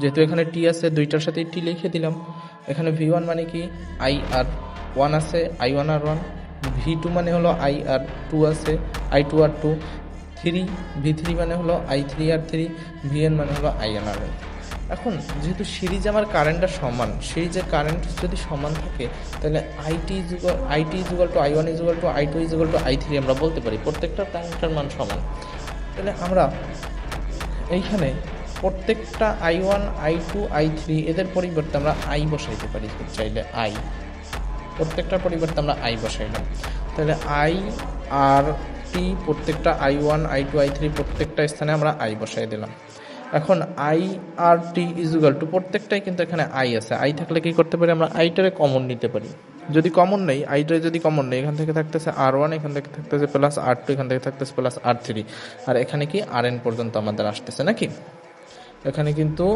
যেহেতু এখানে টি আছে, দুইটার সাথে টি লিখে দিলাম। এখানে ভি ওয়ান মানে কি? আই আর ওয়ান আছে I one R one V two মানে হলো আই আর টু আছে I two R two three V three মানে হলো I three R three V N মানে হলো আই এন আর এন এখন যেহেতু সিরিজ আমার কারেন্টটা সমান সিরিজের কারেন্ট যদি সমান থাকে, তাহলে IT equal IT equal to I one equal to I two equal to I three আমরা বলতে পারি, প্রত্যেকটা কারেন্টের মান সমান। তাহলে আমরা এইখানে প্রত্যেকটা I one I two I three এদের পরিবর্তে আমরা আই বসাইতে পারি চাইলে আই প্রত্যেকটা পরিবর্তে আমরা আই বসাইলাম। তাহলে আই আর টি প্রত্যেকটা I one I two I three প্রত্যেকটা স্থানে আমরা আই বসাই দিলাম। এখন আই আর টি ইজুগাল টু প্রত্যেকটাই কিন্তু এখানে আই আছে। আই থাকলে কি করতে পারি আমরা আইটারে কমন নিতে পারি। যদি কমন নেই আইটারে যদি কমন নেই, এখান থেকে থাকতেছে আর ওয়ান এখান থেকে থাকতেছে প্লাস আর টু এখান থেকে থাকতেছে প্লাস আর থ্রি আর এখানে কি আর এন পর্যন্ত আমাদের আসতেছে নাকি? এখানে কিন্তু